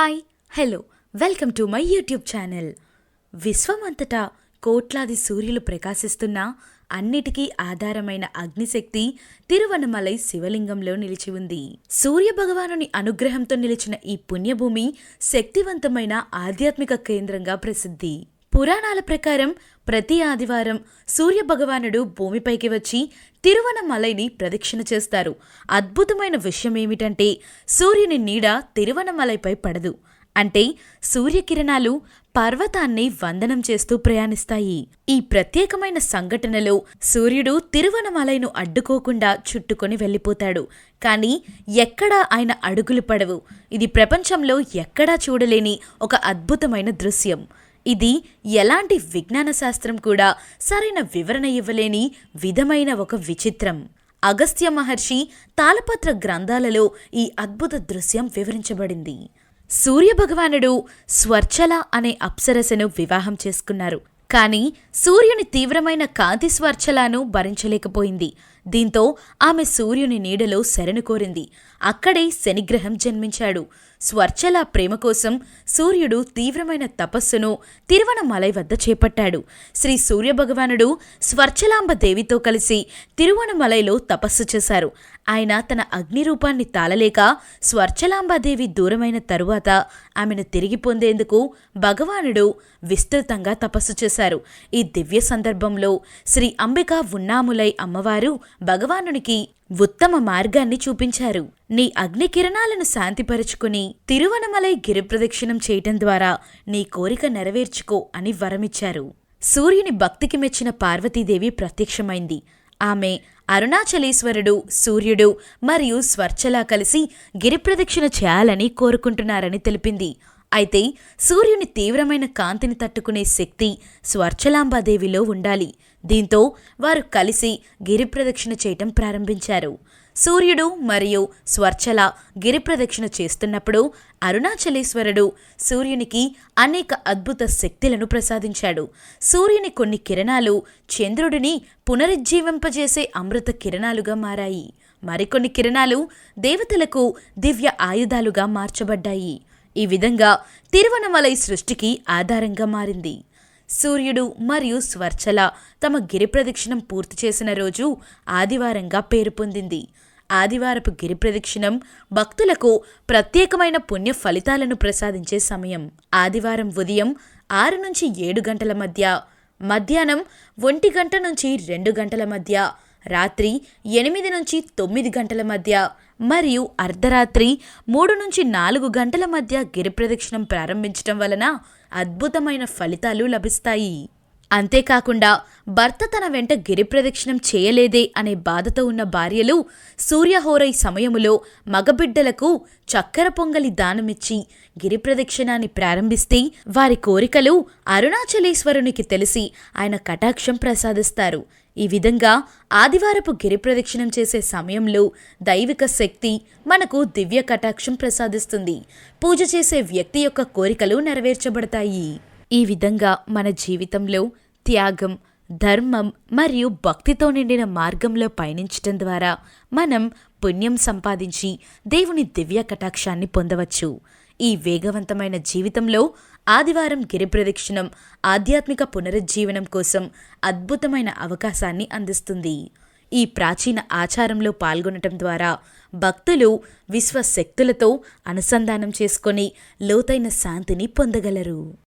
Hi hello welcome to my YouTube channel. విశ్వమంతటా కోట్లాది సూర్యులు ప్రకాశిస్తున్న అన్నిటికీ ఆధారమైన అగ్నిశక్తి తిరువనమలై శివలింగంలో నిలిచి ఉంది. సూర్య భగవానుని అనుగ్రహంతో నిలిచిన ఈ పుణ్యభూమి శక్తివంతమైన ఆధ్యాత్మిక కేంద్రంగా ప్రసిద్ధి. పురాణాల ప్రకారం ప్రతి ఆదివారం సూర్య భగవానుడు భూమిపైకి వచ్చి తిరువనమలైని ప్రదక్షిణ చేస్తారు. అద్భుతమైన విషయం ఏమిటంటే సూర్యుని నీడ తిరువనమలైపై పడదు. అంటే సూర్యకిరణాలు పర్వతాన్ని వందనం చేస్తూ ప్రయాణిస్తాయి. ఈ ప్రత్యేకమైన సంఘటనలో సూర్యుడు తిరువనమలైను అడ్డుకోకుండా చుట్టుకొని వెళ్ళిపోతాడు. కానీ ఎక్కడా ఆయన అడుగులు పడవు. ఇది ప్రపంచంలో ఎక్కడా చూడలేని ఒక అద్భుతమైన దృశ్యం. ఇది ఎలాంటి విజ్ఞాన శాస్త్రం కూడా సరైన వివరణ ఇవ్వలేని విధమైన ఒక విచిత్రం. అగస్త్య మహర్షి తాళపత్ర గ్రంథాలలో ఈ అద్భుత దృశ్యం వివరించబడింది. సూర్యభగవానుడు స్వర్చల అనే అప్సరసను వివాహం చేసుకున్నారు. కానీ సూర్యుని తీవ్రమైన కాంతి స్వర్చలాను భరించలేకపోయింది. దీంతో ఆమె సూర్యుని నీడలో శరణు కోరింది. అక్కడే శనిగ్రహం జన్మించాడు. స్వర్చల ప్రేమ కోసం సూర్యుడు తీవ్రమైన తపస్సును తిరువణమలై వద్ద చేపట్టాడు. శ్రీ సూర్యభగవానుడు స్వర్చలాంబ దేవితో కలిసి తిరువణమలైలో తపస్సు చేశారు. ఆయన తన అగ్ని రూపాన్ని తాళలేక స్వర్చలాంబాదేవి దూరమైన తరువాత ఆమెను తిరిగి పొందేందుకు భగవానుడు విస్తృతంగా తపస్సు చేశారు. ఈ దివ్య సందర్భంలో శ్రీ అంబిక ఉన్నాములై అమ్మవారు భగవానునికి ఉత్తమ మార్గాన్ని చూపించారు. నీ అగ్ని కిరణాలను శాంతిపరుచుకుని తిరువనమలై గిరిప్రదక్షిణం చేయటం ద్వారా నీ కోరిక నెరవేర్చుకో అని వరమిచ్చారు. సూర్యుని భక్తికి మెచ్చిన పార్వతీదేవి ప్రత్యక్షమైంది. ఆమె అరుణాచలేశ్వరుడు సూర్యుడు మరియు స్వర్చలా కలిసి గిరిప్రదక్షిణ చేయాలని కోరుకుంటున్నారని తెలిపింది. అయితే సూర్యుని తీవ్రమైన కాంతిని తట్టుకునే శక్తి స్వర్చలాంబాదేవిలో ఉండాలి. దీంతో వారు కలిసి గిరిప్రదక్షిణ చేయటం ప్రారంభించారు. సూర్యుడు మరియు స్వర్చల గిరిప్రదక్షిణ చేస్తున్నప్పుడు అరుణాచలేశ్వరుడు సూర్యునికి అనేక అద్భుత శక్తులను ప్రసాదించాడు. సూర్యుని కొన్ని కిరణాలు చంద్రుడిని పునరుజ్జీవింపజేసే అమృత కిరణాలుగా మారాయి. మరికొన్ని కిరణాలు దేవతలకు దివ్య ఆయుధాలుగా మార్చబడ్డాయి. ఈ విధంగా తిరువనమలై సృష్టికి ఆధారంగా మారింది. సూర్యుడు మరియు స్వర్చల తమ గిరి ప్రదక్షిణం పూర్తి చేసిన రోజు ఆదివారంగా పేరు పొందింది. ఆదివారపు గిరి ప్రదక్షిణం భక్తులకు ప్రత్యేకమైన పుణ్య ఫలితాలను ప్రసాదించే సమయం. ఆదివారం ఉదయం ఆరు నుంచి ఏడు గంటల మధ్య మధ్యాహ్నం ఒంటి గంట నుంచి రెండు గంటల మధ్య రాత్రి ఎనిమిది నుంచి తొమ్మిది గంటల మధ్య మరియు అర్ధరాత్రి మూడు నుంచి నాలుగు గంటల మధ్య గిరి ప్రదక్షిణం ప్రారంభించటం వలన అద్భుతమైన ఫలితాలు లభిస్తాయి. అంతేకాకుండా భర్త తన వెంట గిరి ప్రదక్షిణం చేయలేదే అనే బాధతో ఉన్న భార్యలు సూర్యహోరై సమయములో మగబిడ్డలకు చక్కెర పొంగలి దానమిచ్చి గిరిప్రదక్షిణాన్ని ప్రారంభిస్తే వారి కోరికలు అరుణాచలేశ్వరునికి తెలిసి ఆయన కటాక్షం ప్రసాదిస్తారు. ఈ విధంగా ఆదివారపు గిరి ప్రదక్షిణం చేసే సమయంలో దైవిక శక్తి మనకు దివ్య కటాక్షం ప్రసాదిస్తుంది. పూజ చేసే వ్యక్తి యొక్క కోరికలు నెరవేర్చబడతాయి. ఈ విధంగా మన జీవితంలో త్యాగం ధర్మం మరియు భక్తితో నిండిన మార్గంలో పయనించటం ద్వారా మనం పుణ్యం సంపాదించి దేవుని దివ్య కటాక్షాన్ని పొందవచ్చు. ఈ వేగవంతమైన జీవితంలో ఆదివారం గిరి ప్రదక్షిణం ఆధ్యాత్మిక పునరుజ్జీవనం కోసం అద్భుతమైన అవకాశాన్ని అందిస్తుంది. ఈ ప్రాచీన ఆచారంలో పాల్గొనటం ద్వారా భక్తులు విశ్వశక్తులతో అనుసంధానం చేసుకొని లోతైన శాంతిని పొందగలరు.